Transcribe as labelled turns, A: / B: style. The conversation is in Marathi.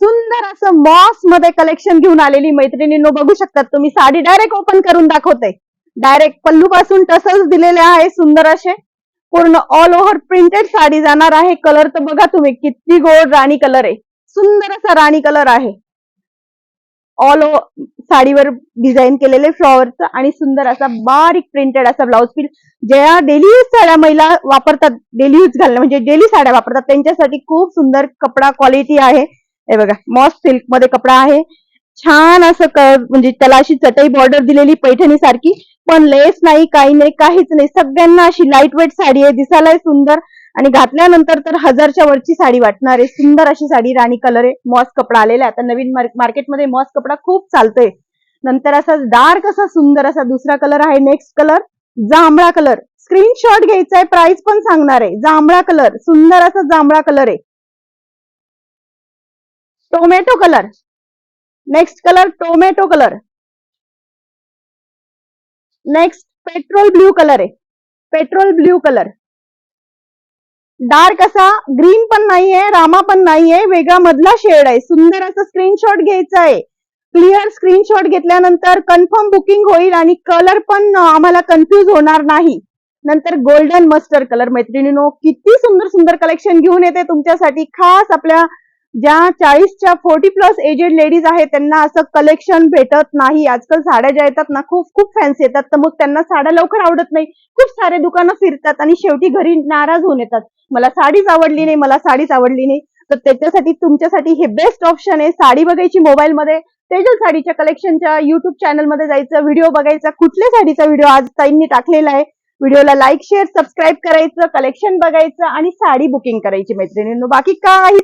A: सुंदर असं मॉसमध्ये कलेक्शन घेऊन आलेली मैत्रिणींनो बघू शकतात तुम्ही साडी डायरेक्ट ओपन करून दाखवते. डायरेक्ट पल्लू पासून टसल्स दिलेले आहे सुंदर असे. पूर्ण ऑल ओव्हर प्रिंटेड साडी जाणार आहे. कलर तर बघा तुम्ही किती गोड राणी कलर आहे. सुंदर असा राणी कलर आहे. ऑल ओव्हर साडीवर डिझाईन केलेले फ्लॉवरचं आणि सुंदर असा बारीक प्रिंटेड असा ब्लाउज पीस ज्या डेली यूज साड्या महिला वापरतात डेली यूज घालणं म्हणजे डेली साड्या वापरतात त्यांच्यासाठी खूप सुंदर कपडा क्वालिटी आहे. हे बघा मॉस सिल्कमध्ये कपडा आहे. छान असं म्हणजे त्याला अशी चटई बॉर्डर दिलेली पैठणी सारखी पण लेस नाही काही नाही काहीच नाही. सगळ्यांना अशी लाइट वेट साडी आहे दिसायला सुंदर. आणि घातल्यानंतर तर हजारच्या वरची साडी वाटणार आहे. सुंदर अशी साडी राणी कलर आहे. मॉस कपडा आलेला आहे. आता नवीन मार्केटमध्ये मॉस कपडा खूप चालतोय. नंतर असा डार्क असा सुंदर असा दुसरा कलर आहे. नेक्स्ट कलर जांभळा कलर स्क्रीनशॉट घ्यायचा आहे प्राइस पण सांगणार आहे. जांभळा कलर सुंदर असा जांभळा कलर आहे. Tomato colour. Next colour tomato colour. Next petrol blue colour आहे. Petrol blue colour. डार्क असा ग्रीन पण नाहीये रामा पण नाहीये वेगळा मधला शेड आहे. सुंदर असा स्क्रीनशॉट घ्यायचा आहे. क्लिअर स्क्रीनशॉट घेतल्यानंतर कन्फर्म बुकिंग होईल आणि कलर पण आम्हाला कन्फ्युज होणार नाही. नंतर गोल्डन मस्टर्ड कलर मैत्रिणीनो किती सुंदर सुंदर कलेक्शन घेऊन येते तुमच्यासाठी. खास आपल्या ज्या चाळीसच्या फोर्टी प्लस एजेड लेडीज आहेत त्यांना असं कलेक्शन भेटत नाही. आजकाल साड्या ज्या येतात ना खूप खूप फॅन्सी येतात. तर मग त्यांना साड्या लवकर आवडत नाही. खूप सारे दुकानं फिरतात आणि शेवटी घरी नाराज होऊन येतात. मला साडीच आवडली नाही मला साडीच आवडली नाही. तर त्याच्यासाठी तुमच्यासाठी हे बेस्ट ऑप्शन आहे. साडी बघायची मोबाईल मध्ये. तेजल साडीच्या कलेक्शनच्या युट्यूब चॅनलमध्ये जायचं व्हिडिओ बघायचा. कुठल्या साडीचा व्हिडिओ आज ताईंनी टाकलेला आहे? व्हिडिओला लाईक शेअर सबस्क्राईब करायचं कलेक्शन बघायचं आणि साडी बुकिंग करायची मैत्रिणींनो. बाकी काहीच